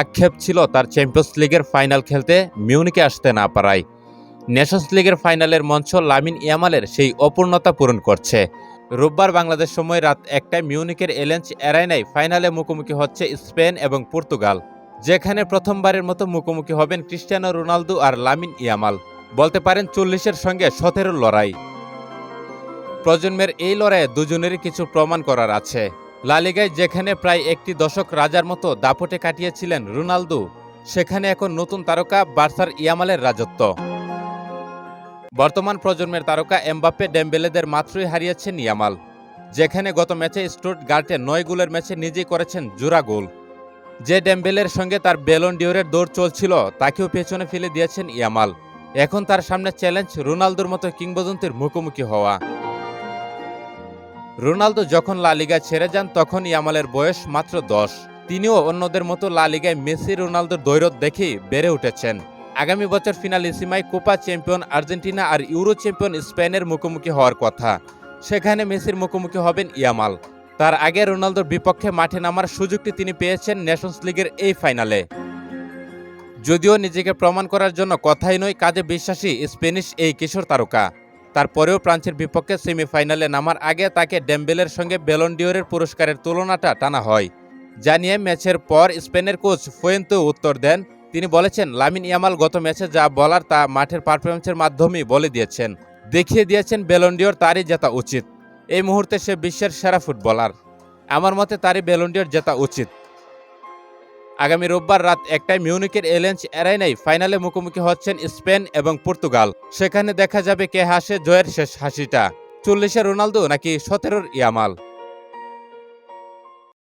আক্ষেপ ছিল তার চ্যাম্পিয়ন্স লিগের ফাইনাল খেলতে মিউনিকে আসতে না পারায়। নেশনস লিগের ফাইনালের মঞ্চ লামিন ইয়ামালের সেই অপূর্ণতা পূরণ করছে। রোববার বাংলাদেশ সময় রাত একটায় মিউনিকের এলেন্স অ্যারাইনায় ফাইনালে মুখোমুখি হচ্ছে স্পেন এবং পর্তুগাল, যেখানে প্রথমবারের মতো মুখোমুখি হবেন ক্রিস্টিয়ানো রোনালদো আর লামিন ইয়ামাল। বলতে পারেন চল্লিশের সঙ্গে সতেরো লড়াই। প্রজন্মের এই লড়াইয়ে দুজনেরই কিছু প্রমাণ করার আছে। লালিগায় যেখানে প্রায় একটি দশক রাজার মতো দাপটে কাটিয়েছিলেন রোনালদো, সেখানে এখন নতুন তারকা বার্সার ইয়ামালের রাজত্ব। বর্তমান প্রজন্মের তারকা এমবাপ্পে ডেম্বেলেদের মাত্রই হারিয়েছেন ইয়ামাল, যেখানে গত ম্যাচে স্টুট গার্টে নয় গোলের ম্যাচে নিজেই করেছেন জোড়া গোল। যে ডেম্বেলের সঙ্গে তার বেলন ডিওরের দৌড় চলছিল, তাকেও পেছনে ফেলে দিয়েছেন ইয়ামাল। এখন তার সামনে চ্যালেঞ্জ রোনালদোর মতো কিংবদন্তির মুখোমুখি হওয়া। রোনালদো যখন লা লিগায় ছেড়ে যান তখন ইয়ামালের বয়স মাত্র দশ। তিনিও অন্যদের মতো লা লিগায় মেসি, রোনালদোর দৈরত দেখেই বেড়ে উঠেছেন। আগামী বছর ফিনাল ফিনালিসিমায় কোপা চ্যাম্পিয়ন আর্জেন্টিনা আর ইউরো চ্যাম্পিয়ন স্পেনের মুখোমুখি হওয়ার কথা। সেখানে মেসির মুখোমুখি হবেন ইয়ামাল। তার আগে রোনালদোর বিপক্ষে মাঠে নামার সুযোগটি তিনি পেয়েছেন নেশনস লিগের এই ফাইনালে। যদিও নিজেকে প্রমাণ করার জন্য কথাই নয়, কাজে বিশ্বাসী স্পেনিশ এই কিশোর তারকা। তারপরেও ফ্রান্সের বিপক্ষে সেমিফাইনালে নামার আগে তাকে ডেম্বেলের সঙ্গে বেলনডিওরের পুরস্কারের তুলনাটা টানা হয়। জানিয়ে ম্যাচের পর স্পেনের কোচ ফুয়েন্তো উত্তর দেন। তিনি বলেছেন, লামিন ইয়ামাল গত ম্যাচে যা বলার তা মাঠের পারফরমেন্সের মাধ্যমেই বলে দিয়েছেন। দেখিয়ে দিয়েছেন বেলনডিওর তারই জেতা উচিত। এই মুহূর্তে সে বিশ্বের সেরা ফুটবলার। আমার মতে তারই বেলন্ডিওর জেতা উচিত। আগামী রোববার রাত একটায় মিউনিকের এলেন্স এরাইনাই ফাইনালে মুখোমুখি হচ্ছেন স্পেন এবং পর্তুগাল। সেখানে দেখা যাবে কে হাসে জয়ের শেষ হাসিটা। চল্লিশে রোনালদো নাকি সতেরোর ইয়ামাল?